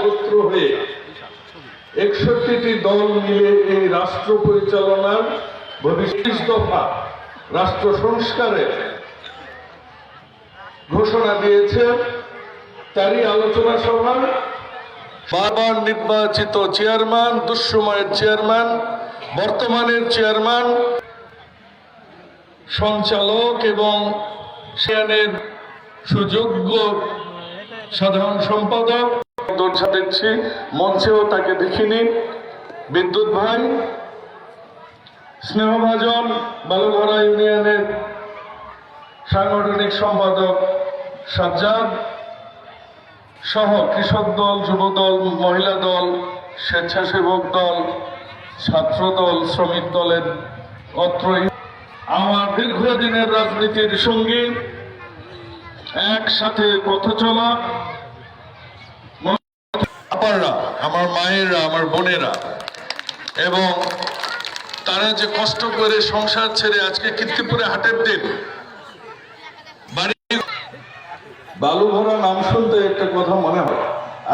একত্র হয়ে একষট্টিটি দল মিলে এই রাষ্ট্র পরিচালনার ভবিষ্যৎ দফা, রাষ্ট্র সংস্কারের ঘোষণা দিয়েছে। তারই আলোচনা সভার বারবার নির্বাচিত চেয়ারম্যান, দুঃসময়ের চেয়ারম্যান, বর্তমানের চেয়ারম্যান, সঞ্চালক এবং সেয়ানের সুযোগ্য সাধারণ সম্পাদক দর্শা দেখছি। মঞ্চেও তাকে দেখিনি। বিদ্যুৎ ভাই, স্নেহভাজন বালুঘরা ইউনিয়নের সাংগঠনিক সম্পাদক সাজ্জাদ সহ কৃষক দল, যুব দল, মহিলা দল, স্বেচ্ছাসেবক দল, ছাত্র দল, শ্রমিক দলের অত্রই আমার দীর্ঘদিনের রাজনীতির সঙ্গী। একসাথে পথ চলা। আপাররা আমার মায়েরা, আমার বোনেরা। এবং তারা যে কষ্ট করে সংসার ছেড়ে আজকে কীর্তিপুরে হাটের দিন বালু ভরা নাম শুনতে একটা কথা মনে হয়।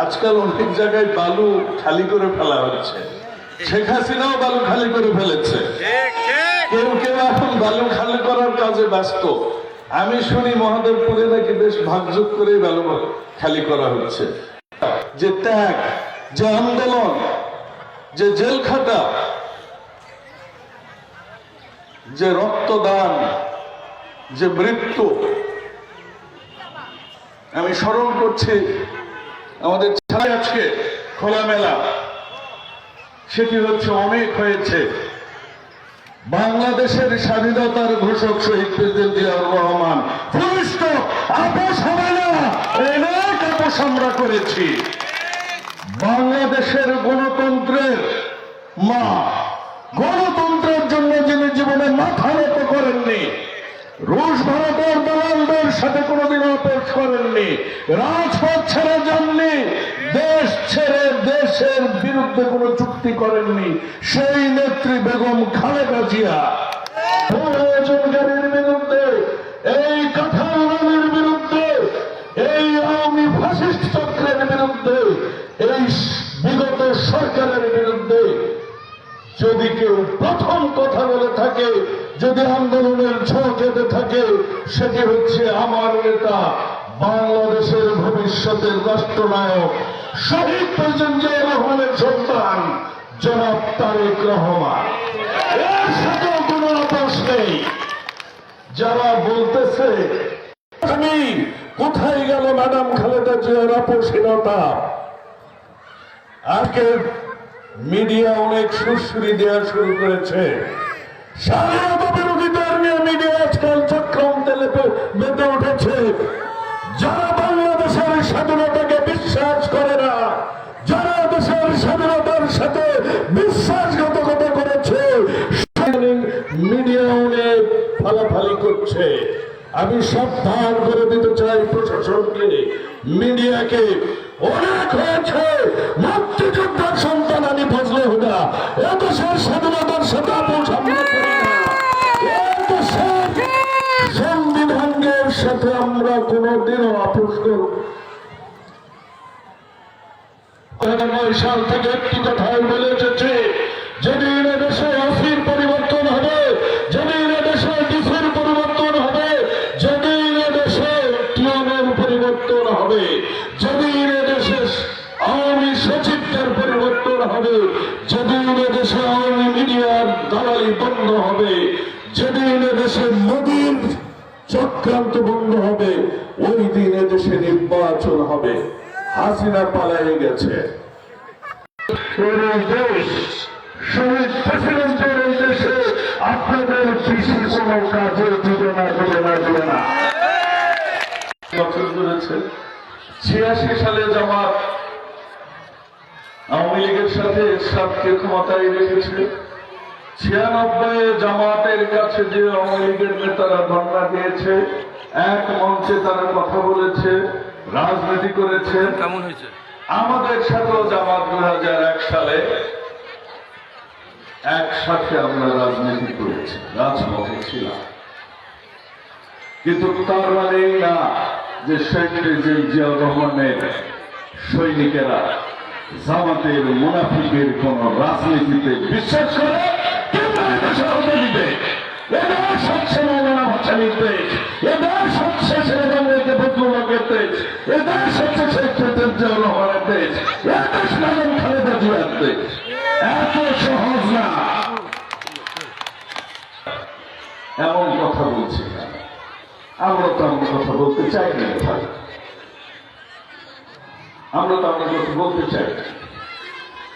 আজকাল অনেক জায়গায় বালু খালি করে ফেলা হচ্ছে। শেখ হাসিনাও বালু খালি করে ফেলেছে। কেউ কেউ এখন বালু খালি করার কাজে ব্যস্ত। আমি শুনি মহাদেবপুরে নাকি বেশ ভাগযোগ করে বালু খালি করা হচ্ছে। যে ত্যাগ, যে আন্দোলন, যে জেল খাটা যে রক্তদান, যে মৃত্যু। আমি স্মরণ করছি আমাদের ছাড়াই আজকে খোলামেলা। সেটি হচ্ছে অনেক হয়েছে। বাংলাদেশের স্বাধীনতার ঘোষক শহীদ প্রেসিডেন্ট জিয়াউর রহমান। আপোষ হবে না অনেক আপোষ আমরা করেছি। বাংলাদেশের গণতন্ত্রের মা। গণতন্ত্রের জন্য যিনি জীবনে মাথা নত করেননি, রুশ ভারতের দালালদের সাথে কোনোদিন আপোষ করেননি, রাজপথ ছেড়ে যাননি, দেশ ছেড়ে দেশের বিরুদ্ধে কোনো চুক্তি করেননি, সেই নেত্রী বেগম খালেদা জিয়া। বিরুদ্ধে সরকারের বিরুদ্ধে যদি কেউ প্রথম কথা বলে থাকে, যদি আন্দোলনের ঝোঁক যেতে থাকে, সেটি হচ্ছে আমার নেতা, বাংলাদেশের ভবিষ্যতের রাষ্ট্রনায়ক শহীদ প্রেসিডেন্ট রহমানের সন্তান, জনাব তারেক রহমান। এর সাথেও কোনো আপোষ নেই। যারা বলতেছে কোথায় গেল ম্যাডাম খালেদা জিয়ার আপোষহীনতা? আজকে মিডিয়া অনেক সুরসুরি দেওয়া শুরু করেছে। স্বাধীনতা বিরোধীদের নিয়ে মিডিয়া আজকাল চক্রান্তে লেপে মেতে উঠেছে। যারা বাংলাদেশের স্বাধীনতাকে বিশ্বাস করে না, যারা দেশের স্বাধীনতার সাথে বিশ্বাসঘাতকতা করেছে মিডিয়া অনেক ফালাফালি করছে। আমি সাবধান করে দিতে চাই প্রশাসনকে, মিডিয়াকে। অনেক হয়েছে। মুক্তিযোদ্ধার সন্তান আমি ফজলে হুদা। এদেশের স্বাধীনতার সাথে আপোষ আমরা করি না। এদেশের সংবিধানের সাথে আমরা কোনোদিনও আপোষ করব সাল থেকে একটি কথাই বলে চক্রান্ত বন্ধ হবে ওই দিন এদেশে নির্বাচন হবে। হাসিনা পালাই গেছে। শহীদ দেশ শহীদ প্রেসিডেন্টের এই দেশে আপনাদের কৃষি কোনো কাজে দিবে না দিবে না। দিবে না বছর ছিয়াশি সালে জামাত আওয়ামী লীগের সাথে এরশাদকে ক্ষমতায় রেখেছে। ছিয়ানব্বই জামাতের কাছে যে আওয়ামী লীগের নেতারা ধর্ণা দিয়েছে এক মঞ্চে তারা কথা বলেছে রাজনীতি করেছে। কেমন হয়েছে? আমাদের সাথেও জামাত দু এক সালে একসাথে আমরা রাজনীতি করেছি রাজপথে ছিলাম। কিন্তু তার মানে না যে শেখ প্রেসিডেন্ট জিয়াউর রহমানের সৈনিকেরা জামাতের মুনাফিকের কোন রাজনীতিতে বিশ্বাস করে হতে দিবে এদের সচ্ছে মৌলানা ভাসানির দেশ এদের সচ্ছে ছেলেবাংলাকে বদলুমাকের দেশ এদের শেখ ফেতের রহমানের দেশ এদেশ ম্যাডাম খালেদা জিয়ার এত সহজ না এমন কথা বলছি আমরা তো আমরা কথা বলতে চাই। না আমরা তো আমরা কথা বলতে চাই না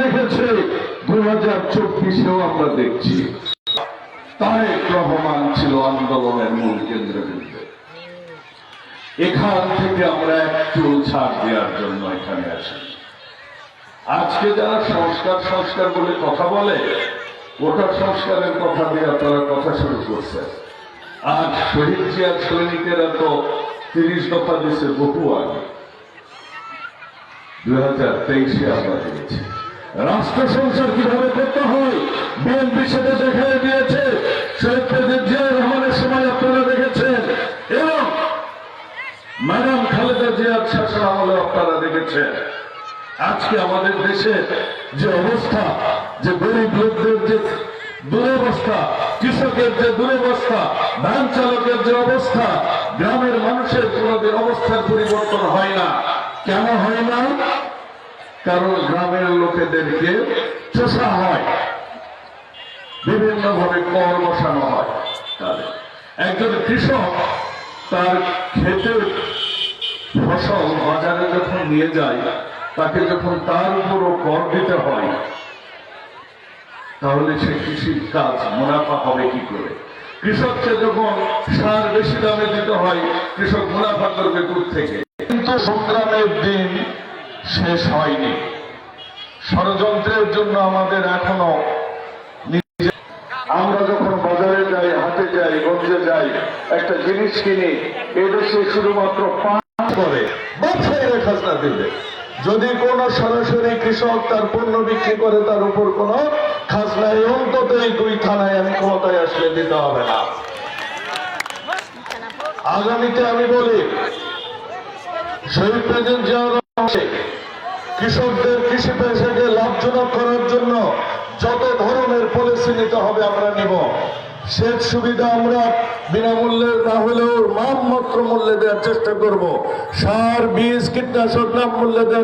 দেখেছে দু হাজার চব্বিশেও আমরা দেখছি। তারেক রহমান ছিল আন্দোলনের মূল কেন্দ্রবিন্দু। এখান থেকে আমরা একটু ছাড় দেওয়ার জন্য এখানে আসি। আজকে যারা সংস্কার সংস্কার বলে কথা বলে ওটা সংস্কারের কথা দিয়ে আপনারা কথা শুরু করছে আজ শহীদ জিয়ার সৈনিকেরা তো তিরিশ দফা দিছে বহু আগে দুই হাজার তেইশে আমরা দেখেছি। রাষ্ট্র সংসার কীভাবে করতে হয়? বিএনপি সেটা দেখাই দিয়েছে রহমানের সময় আপনারা দেখেছেন। এবং ম্যাডাম খালেদা জিয়ার শাসন আমলে আপনারা দেখেছেন। আজকে আমাদের দেশে যে অবস্থা, যে গরিব লোকদের যে দুরবস্থা, কৃষকের যে দুরবস্থা ধান চালকের যে অবস্থা, গ্রামের মানুষের কোনোদিন অবস্থার পরিবর্তন হয় না। কেন হয় না কারণ গ্রামের লোকেদেরকে চোষা হয়। বিভিন্ন ভাবে কর বসানো হয় একজন কৃষক তার ক্ষেতের ফসল বাজারে যখন নিয়ে যায়, তাকে যখন তার উপরও কর দিতে হয়, তাহলে সে কৃষির কাজ মুনাফা হবে কি করে? কৃষককে যখন সার বেশি দামে দিতে হয়, কৃষক মুনাফা করবে দূর থেকে। কিন্তু সংগ্রামের দিন শেষ হয়নি। ষড়যন্ত্রের জন্য আমাদের এখনও আমরা যখন বাজারে যাই, হাটে যাই, গঞ্জে যাই, একটা জিনিস কিনি এদেশে শুধুমাত্র পাঁচ করে। ব্যবসায়ীরা খাজনা দিবে যদি কোন সরাসরি কৃষক তার পণ্য বিক্রি করে, তার উপর কোন খাজনায় অন্তত এই দুই থানায় আমি ক্ষমতায় আসলে দিতে হবে না। আগামীতে আমি বলি, শহীদ জিয়াউর রহমান কৃষকদের কৃষি পেশাকে লাভজনক করার জন্য যত ধরনের পলিসি নিতে হবে আমরা নিব। সেচ সুবিধা আমরা বিনামূল্যে না হলেও নামমাত্র মূল্যে দেওয়ার চেষ্টা করব। সার, বীজ, কীটনাশক নাম মূল্যে দেওয়ার